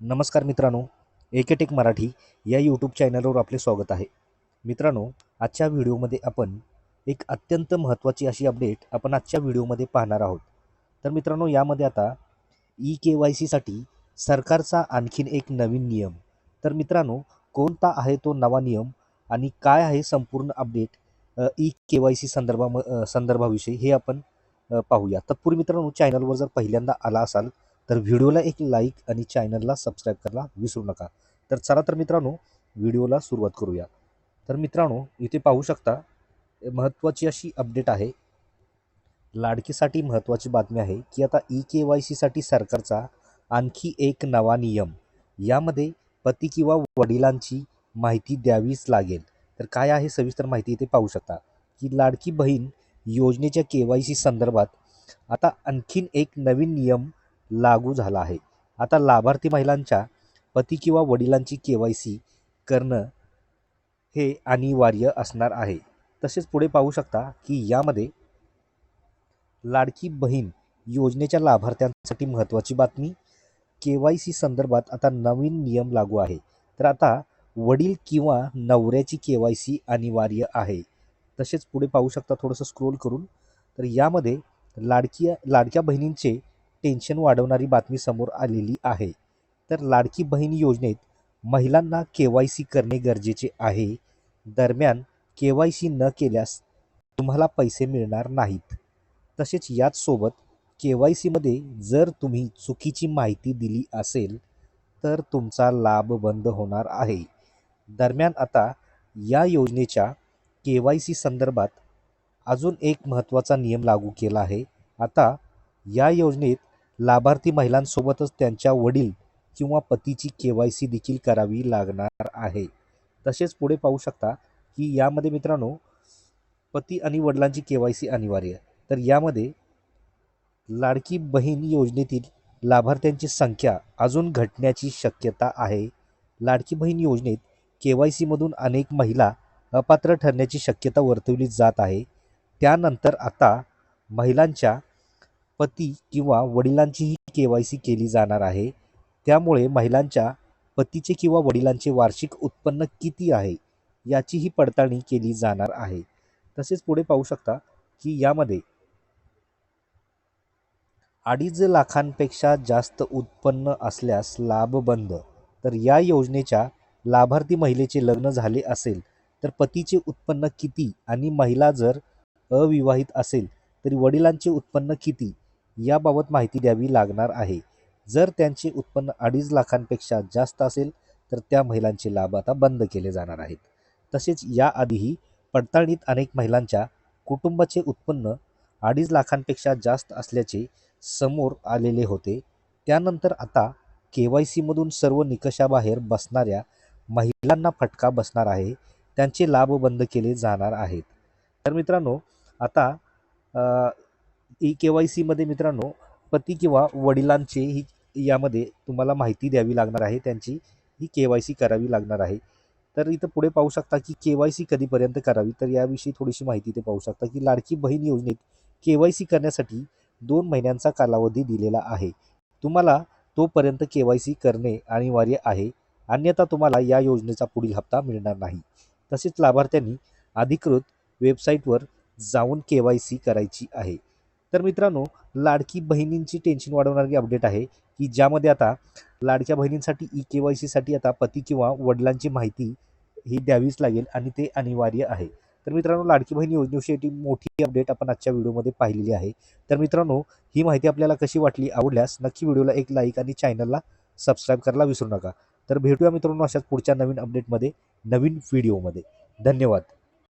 नमस्कार मित्रांनो एकेटेक मराठी या यूट्यूब चॅनलवर आपले स्वागत आहे. मित्रांनो आजच्या व्हिडिओमध्ये आपण एक अत्यंत महत्त्वाची अशी अपडेट आपण आजच्या व्हिडिओमध्ये पाहणार आहोत. तर मित्रांनो यामध्ये आता ई के वाय सीसाठी सरकारचा आणखीन एक नवीन नियम. तर मित्रांनो कोणता आहे तो नवा नियम आणि काय आहे संपूर्ण update E K Y C संदर्भा संदर्भाविषयी हे आपण पाहूया. तत्पूर्वी मित्रांनो चॅनलवर जर पहिल्यांदा आला असाल तर व्हिडिओला एक लाईक आणि चॅनलला सबस्क्राईब करायला विसरू नका. तर चला तर मित्रांनो व्हिडिओला सुरुवात करूया. तर मित्रांनो इथे पाहू शकता महत्त्वाची अशी अपडेट आहे. लाडकीसाठी महत्त्वाची बातमी आहे की आता ई के वाय सीसाठी सरकारचा आणखी एक नवा नियम. यामध्ये पती किंवा वडिलांची माहिती द्यावीच लागेल. तर काय आहे सविस्तर माहिती इथे पाहू शकता की लाडकी बहीण योजनेच्या के वाय सी संदर्भात आता आणखीन एक नवीन नियम लागू झाला आहे. आता लाभार्थी महिलांच्या पती किंवा वडिलांची के वाय सी करणं हे अनिवार्य असणार आहे. तसेच पुढे पाहू शकता की यामध्ये लाडकी बहीण योजनेच्या लाभार्थ्यांसाठी महत्त्वाची बातमी के वाय सी संदर्भात आता नवीन नियम लागू आहे. तर आता वडील किंवा नवऱ्याची के वाय सी अनिवार्य आहे. तसेच पुढे पाहू शकता थोडंसं स्क्रोल करून. तर यामध्ये लाडकी लाडक्या बहिणींचे टेन्शन वाढवणारी बातमी समोर आलेली आहे. तर लाडकी बहीण योजनेत महिलांना के वाय सी करणे गरजेचे आहे. दरम्यान के वाय सी न केल्यास तुम्हाला पैसे मिळणार नाहीत. तसेच याचसोबत के वाय सीमध्ये जर तुम्ही चुकीची माहिती दिली असेल तर तुमचा लाभ बंद होणार आहे. दरम्यान आता या योजनेच्या के वाय सी संदर्भात अजून एक महत्त्वाचा नियम लागू केला आहे. आता या योजनेत लाभार्थी महिलांसोबतच त्यांच्या वडील किंवा पतीची के वाय सी देखील करावी लागणार आहे. तसेच पुढे पाहू शकता की यामध्ये मित्रांनो पती आणि वडिलांची के वाय सी अनिवार्य तर यामध्ये लाडकी बहीण योजनेतील लाभार्थ्यांची संख्या अजून घटण्याची शक्यता आहे. लाडकी बहीण योजनेत के वाय सीमधून अनेक महिला अपात्र ठरण्याची शक्यता वर्तवली जात आहे. त्यानंतर आता महिलांच्या पती किंवा वडिलांचीही के वाय सी केली जाणार आहे. त्यामुळे महिलांच्या पतीचे किंवा वडिलांचे वार्षिक उत्पन्न किती आहे याचीही पडताळणी केली जाणार आहे. तसेच पुढे पाहू शकता की यामध्ये अडीच लाखांपेक्षा जास्त उत्पन्न असल्यास लाभ बंद. तर या योजनेच्या लाभार्थी महिलेचे लग्न झाले असेल तर पतीचे उत्पन्न किती आणि महिला जर अविवाहित असेल तरी वडिलांचे उत्पन्न किती? याबाबत माहिती द्यावी लागणार आहे. जर त्यांचे उत्पन्न अडीच लाखांपेक्षा जास्त असेल तर त्या महिलांचे लाभ आता बंद केले जाणार आहेत. तसेच याआधीही पडताळणीत अनेक महिलांच्या कुटुंबाचे उत्पन्न अडीच लाखांपेक्षा जास्त असल्याचे समोर आलेले होते. त्यानंतर आता के वाय सीमधून सर्व निकषाबाहेर बसणाऱ्या महिलांना फटका बसणार आहे. त्यांचे लाभ बंद केले जाणार आहेत. तर मित्रांनो आता ई के वाय सीमध्ये मित्रांनो पती किंवा वडिलांचे ही यामध्ये तुम्हाला माहिती द्यावी लागणार आहे. त्यांची ही के वाय सी करावी लागणार आहे. तर इथं पुढे पाहू शकता की के वाय सी कधीपर्यंत करावी? तर याविषयी थोडीशी माहिती ते पाहू शकता की लाडकी बहीण योजनेत के वाय सी करण्यासाठी दोन महिन्यांचा कालावधी दिलेला आहे. तुम्हाला तोपर्यंत के वाय सी करणे अनिवार्य आहे. अन्यथा तुम्हाला या योजनेचा पुढील हप्ता मिळणार नाही. तसेच लाभार्थ्यांनी अधिकृत वेबसाईटवर जाऊन के वाय सी करायची आहे. तर मित्रांनो लाडकी बहिणींची टेन्शन वाढवणारी अपडेट आहे की ज्यामध्ये आता लाडक्या बहिणींसाठी ई के वाय सीसाठी आता पती किंवा वडिलांची माहिती ही द्यावीच लागेल आणि ते अनिवार्य आहे. तर मित्रांनो लाडकी बहीण योजनेविषयी मोठी अपडेट आपण आजच्या व्हिडिओमध्ये पाहिलेली आहे. तर मित्रांनो ही माहिती आपल्याला कशी वाटली आवडल्यास नक्की व्हिडिओला एक लाईक आणि चॅनलला सबस्क्राईब करायला विसरू नका. तर भेटूया मित्रांनो अशाच पुढच्या नवीन अपडेटमध्ये नवीन व्हिडिओमध्ये धन्यवाद.